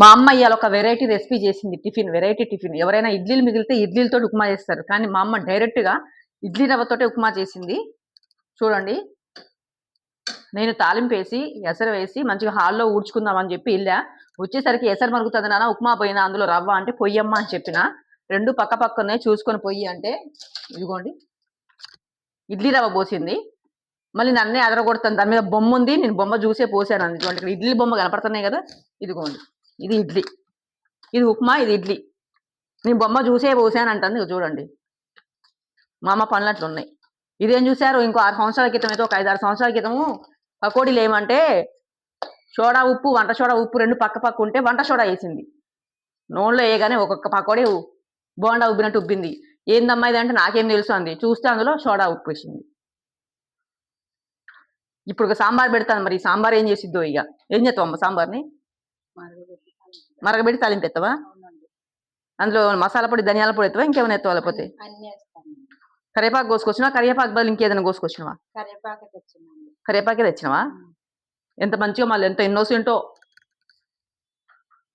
మా అమ్మ ఇవాళ ఒక వెరైటీ రెసిపీ చేసింది టిఫిన్ వెరైటీ టిఫిన్ ఎవరైనా ఇడ్లీలు మిగిలితే ఇడ్లీలతో ఉప్మా చేస్తారు. కానీ మా అమ్మ డైరెక్ట్గా ఇడ్లీ రవ్వతోటే ఉప్మా చేసింది. చూడండి. నేను తాలింపు వేసి ఎసరు వేసి మంచిగా హాల్లో ఊడ్చుకుందామని చెప్పి ఇల్లా. వచ్చేసరికి ఎసరు మరుగుతుంది నాన్న ఉప్మా పోయినా అందులో రవ్వ అంటే పొయ్యమ్మ అని చెప్పిన. రెండు పక్క పక్కనే చూసుకొని పొయ్యి అంటే ఇదిగోండి. ఇడ్లీ రవ్వ పోసింది. మళ్ళీ నన్నే అదరగొడుతుంది దాని మీద బొమ్మ ఉంది. నేను బొమ్మ చూసే పోసాను. అందులో ఇక్కడ ఇడ్లీ బొమ్మ కనపడుతున్నాయి కదా. ఇదిగోండి. ఇది ఇడ్లీ. ఇది ఉప్మా ఇది ఇడ్లీ. నేను బొమ్మ చూసే పోసాను అంటుంది చూడండి. మా అమ్మ పనులు ఉన్నాయి. ఇదేం చూసారు ఇంకో ఆరు సంవత్సరాల క్రితం అయితే ఒక ఐదు ఆరు సంవత్సరాల క్రితము పకోడీలు ఏమంటే సోడా ఉప్పు వంట సోడా ఉప్పు రెండు పక్క పక్క ఉంటే వంట సోడా వేసింది. నూనెలో వేయగానే ఒక్కొక్క పకోడీ బోండా ఉబ్బినట్టు ఉబ్బింది. ఏందమ్మా ఇది అంటే నాకేం తెలుసు అంది. చూస్తే అందులో సోడా ఉప్పు వేసింది. ఇప్పుడు ఒక సాంబార్ పెడతాను మరి. సాంబార్ ఏం చేసిద్దో ఇక ఏం చేస్తావు అమ్మ సాంబార్ని? మరగబెట్టి తాలింపు. మరగబెట్టి తాలింపు ఎత్తవా అవునండి. అందులో మసాలా పొడి ధనియాల పొడి ఎత్తవా ఇంకేమైనా ఎత్తవా లేకపోతే? కరివేపాకు కోసుకొచ్చినా కరివేపాకు బదులు ఇంకేదైనా కోసుకొచ్చినవా? కరివేపాకే తెచ్చినవా? ఎంత మంచిగా మళ్ళీ ఎంత ఇన్నోసెంటో